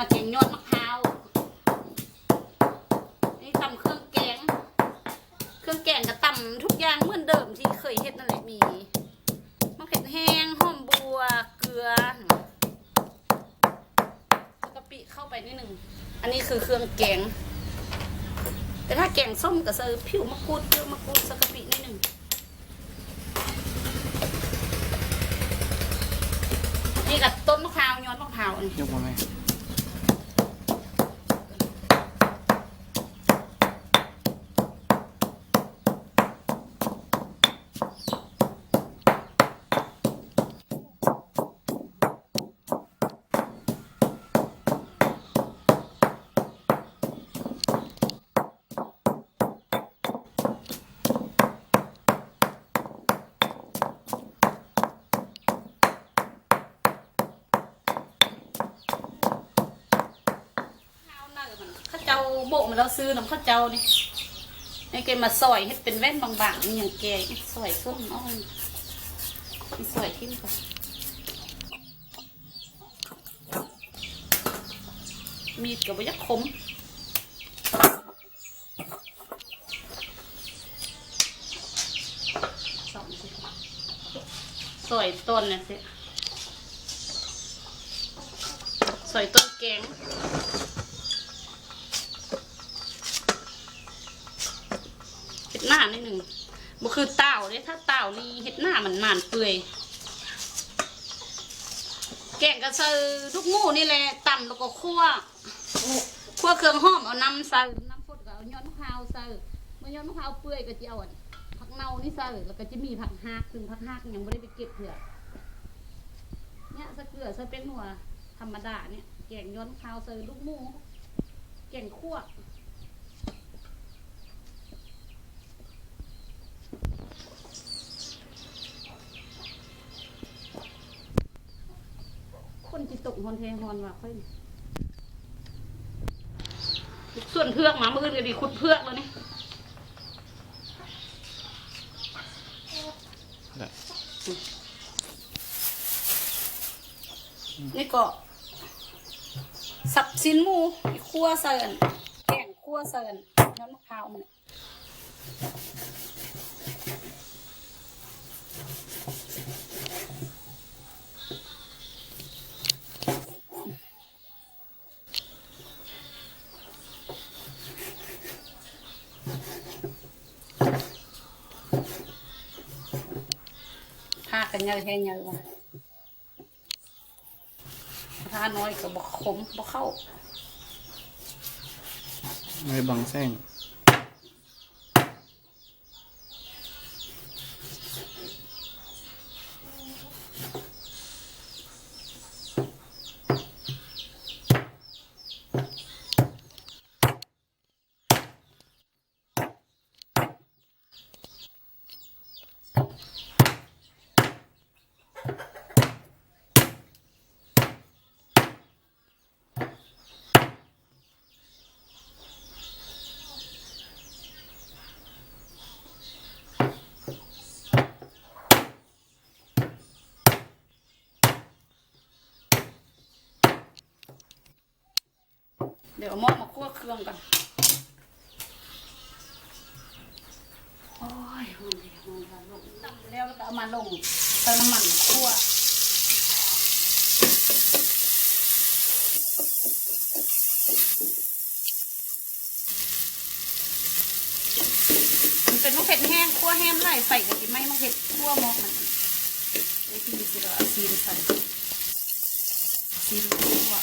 มาแกงยอดมะพร้าว นี่ตำเครื่องแกง เครื่องแกงก็ตำทุกอย่างเหมือนเดิมที่เคยเฮ็ดนั่นแหละมีมะเขือแห้งหอมบัว เกลือกะปิเข้าไปนิดหนึ่ง อันนี้คือเครื่องแกง แต่ถ้าแกงส้มก็ใส่ผิวมะกรูดผิวมะกรูดสักกะปินิดหนึ่งนี่กับต้นมะพร้าวยอดมะพร้าวอันนี้ ยกมาไหม ข้าวเนอมันข้าวเจ้า โบกมาซื้อน้ำข้าวเจ้านี่ให้แกมาซอยให้เป็นแว่นบางๆนี่อย่างแกซอยส้มน้อยซอยทิ้งก่อนมีดกับยักษ์คมสอยต้นเนี่ยสิซอยต้นแกง เห็ดห น้านิดหนึ่งมันคือเต่าเลยถ้าเต่านี่เห็ดหน้ามันหมานเปื่อยแกงกระเซอลูกหมูนี่แหละต่ำแล้วก็คั่วคั่วเครื่องหอมเอาน้ำใส่น้ำพดก็เอายอดมะพร้าวใส่เมื่อยอดมะพร้าวเปื่อยก็จะเอาผักเน่านี่ใส่แล้วก็จะมีผักฮากซึ่งผักฮากยังไม่ได้ไปเก็บเผื่อเนี่ยส่เกลือส่เป็นหัวธรรมดาเนี่ยแกงย้อดมะพร้าวใส่ลูกหมูแกงคั่ว คนจิตตกฮอน เทฮอนว่าค่อยส่วนเพือกหมามือก็ดีคุดเพือกแล้วนี่นี่ก็สับสินหมูคั่วเสิร์นแกงคั่วเสิร์นน้ำมะพร้าวมันย กันเยอะแค่เยอะว่ะถ้าน้อยก็บอกขมบอกเข้า ไม่บังแซง เดี๋ยวเอาหม้อมาคั่วเครื่องกันโอ้ยหอมดีหอมค่ะลงตำแลงเติมน้ำมันคั่วมันเป็นมะเขือแห้งคั่วแห้งไล่ใส่กับที่ไม่มะเขือคั่วมอกมันไอ้ที่มีสิเราเอซีนใส่ซีนคั่ว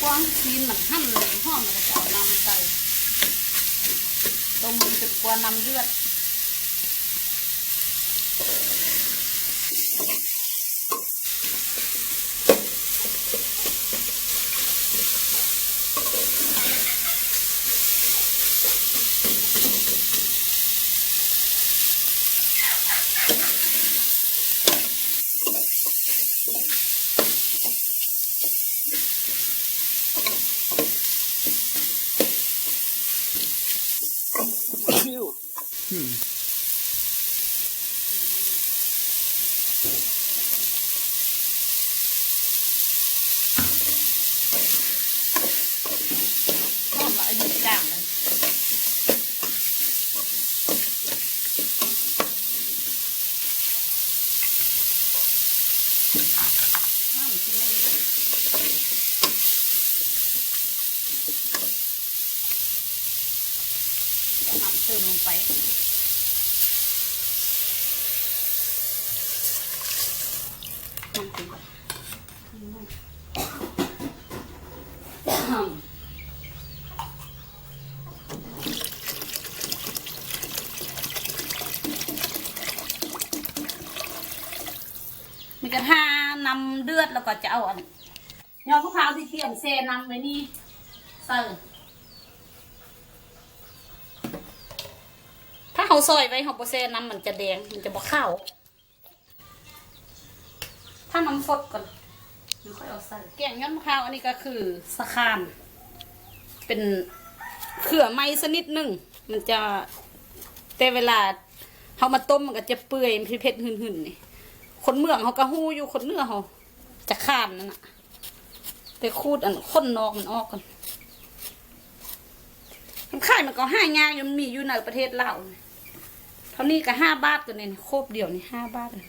กว้างทีนมันหั่นเลยห้อมแล้วก็จะเอาน้ำใส่ต้ม มัน เติมลงไปน้ำจิ้มอืมมีกระทานำเลือดแล้วก็จะเอาอันยอดมะพร้าวที่เตรียมเซนำไว้นี่ใส่ถ้า เขาซอยไว้เขาโปเซน้ำมันจะแดง มันจะบอกข้าวถ้าน้ำฟดก่อนค่อยเอาใส่แกงยอดมะพร้าวอันนี้ก็คือสะคานเป็นเขื่อไม้สนิดหนึ่ง มันจะแต่เวลาเขามาต้มมันก็จะเปื่อยเผ็ดๆหืนๆนี่ คนเมืองเขาก็หู้อยู่คนเหนื้อเขาจะข้ามนั่นน่ะแต่คูดอันคนนอกมันออกกันมันขายมันก็ห้ายง่ายอยู่มันมีอยู่ในประเทศลาว นี่เท่านี้ก็ห้าบาทกันเนี่ยโคบเดียวนี่ห้าบาทเลย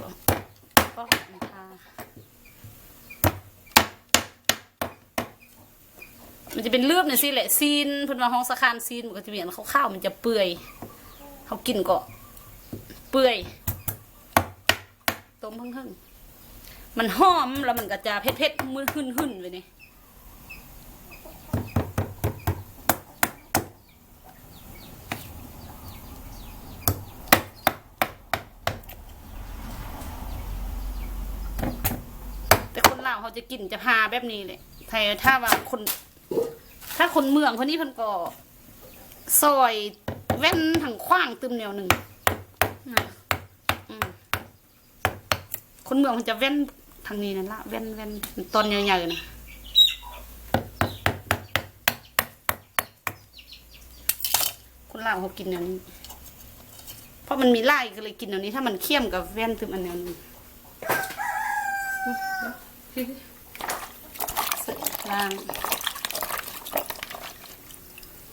ก็ก็นะคะมันจะเป็นเลือบเนี่ยสิแหละซีนพิ่นว่าห้องสะคานซีนมันก็จะมีอันข้าวๆมันจะเปื่อยเขากินก็เปื่อยต้มเพิ่งๆมันหอมแล้วมันก็จะเผ็ดๆมือหึ่นๆไปนี่แต่คนลาวเขา จะกินจะพาแบบนี้เลยไทยถ้าว่าคน ถ้าคนเมืองคนนี้เพิ่นก็ซอยแว่นถังขว้างตึมเหนียวหนึ่งนะอืมคนเมืองมันจะเว้นทางนี้นั่นละเว้นเว้นตอนใหญ่ๆนะคนลาวเขากินอย่างนี้ เพราะมันมีไล่ก็เลยกินอย่างนี้ ถ้ามันเคี่ยมกับเว้นถึงอันนี้ เส่ล่าง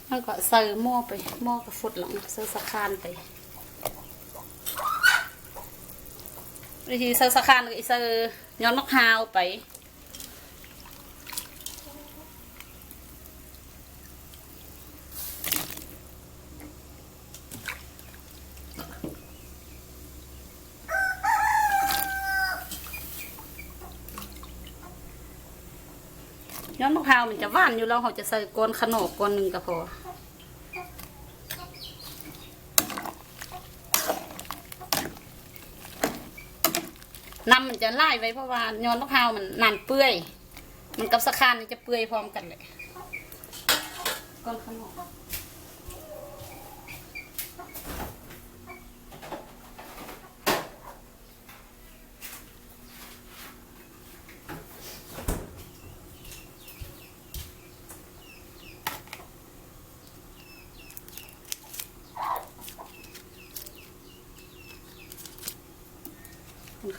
แล้วก็เส่หม้อไปหม้อกับฟุดหลังเสาร์สะคานไปวิธีเสิร์สะคานกับอีเสิร์ย้อนมะพร้าวไป ย้อนมะพร้าวมันจะหวานอยู่แล้วเขาจะใส่ก้อนขนมก้อนหนึ่งก็พอน้ำมันจะไล่ไว้เพราะว่าย้อนมะพร้าวมันนานเปื่อย มันกับสะคานนี่จะเปื่อยพร้อมกันเลยก้อนขนม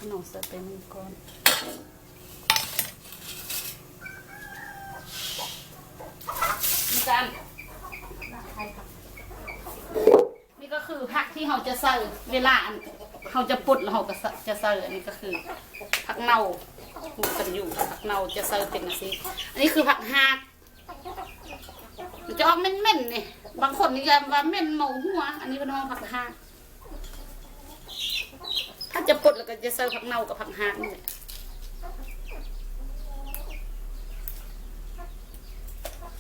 ก้อนขนมเสิร์ฟไปหนึ่งก้อนนี่กันนี่ก็คือผักที่เราจะใส่เวลาอันเราจะปุดแล้วเราก็จะใส่อันนี้ก็คือผักเน่าปลูกกันอยู่ผักเน่าจะใส่เป็นอะไรอันนี้คือผักฮากมันจะออกเม่นๆนี่บางคนนี่ก็ว่าเม่นเมาหัว อันนี้เป็นห้องผักฮาก ถ้าจะปุดแล้วก็จะใส่ผักเน่ากับผักฮากนี่แหละ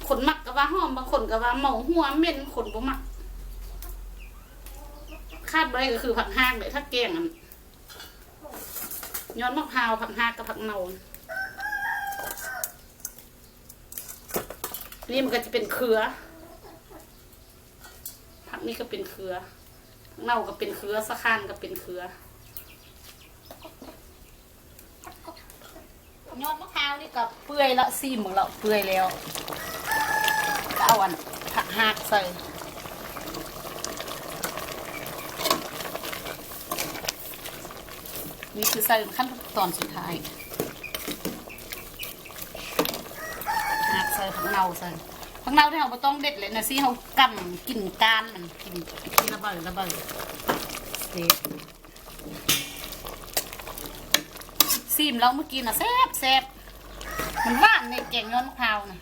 คนมักก็ว่าหอมบางคนก็ว่าเมาหัวเหม็นคนบ่มักคาดไว้ก็คือผักหากเลยถ้าแกงอันย้อนมะพร้าวผักหากกับผักเน่านี่มันก็จะเป็นเครือ ผักนี่ก็เป็นเครือเน่าก็เป็นเครือสะคานก็เป็นเครือ ยอดมะพร้าวนี่ก็เปื่อยละซีมของเราเปื่อยแล้วเอาอันผักหากใส่นี่คือใส่ขั้นตอนสุดท้ายหักใส่ผักเน่าใส่ผักเน่าที่เราต้องเด็ดเลยนะซี่เขากำกินกานมันกินที่ระเบิดระเบิดเด็ด ซีมแล้วเมื่อกี้นะแซ่บแซ่บมันหวานในแกงย้อนมะพร้าวนะ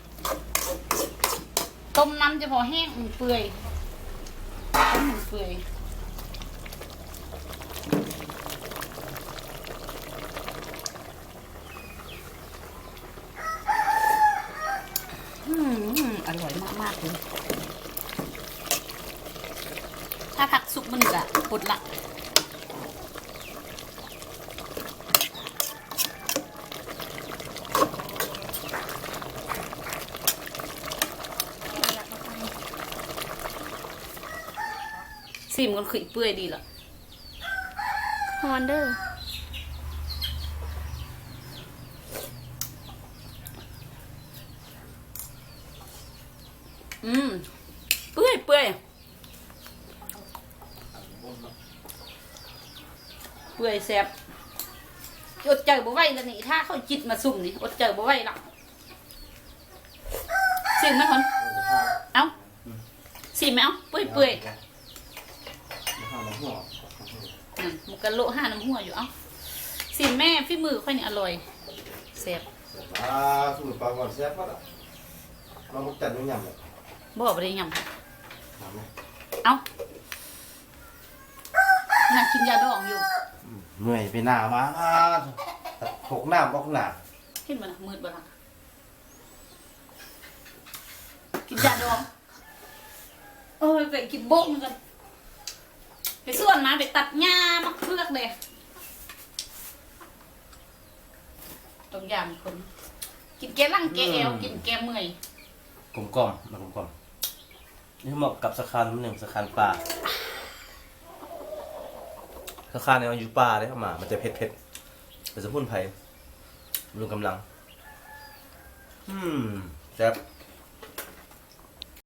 ต้มน้ำจะพอแห้งเปื่อยต้มเปื่อย อืมอร่อยมากๆเลย ถ้าผักสุกมันจะปดละ ซิมกันคือเปื่อยดีละฮอนเดอร์อืมเปื่อยเปื่อยเปื่อยแซ่บอดใจบ่ไหวแล้วนี่ถ้าเขาจิตมาซุ่มนี่อดใจบ่ไหวละซิมไหมคนเอ้าซิมไหมเอ้าเปื่อยเปื่อย อืมหมุกกะโลห้าน้ำหัวอยู่เอ้าซิมแม่พี่มือค่อยนี่อร่อยแซ่บอ่าสมุนปลาก่อนแซ่บป่ะเราบุกจัดยังยำเลยบ่บ่ได้ยำถามไหมเอ้าน่ากินยาดองอยู่เหนื่อยไปหน้ามาหกหน้าบอกหน้าเห็นบ่ล่ะมืดบ่ล่ะกินยาดองเอ้ยไปกินโบ๊กมันกัน ไปส่วนมาไปตัดหญ้ามาเคลือกเลยตรงยามคน กินแกลังแกแอวกินแกเมื่อยกลมกล่อมมากลมกล่อมนี่เหมาะกับสะคานหนึ่งสะคานป่าสะคานเนี่ยมันอยู่ป่าได้เข้ามา มันจะเผ็ดเผ็ดเป็นสมุนไพรบำรุงกำลัง อืมแซ่บ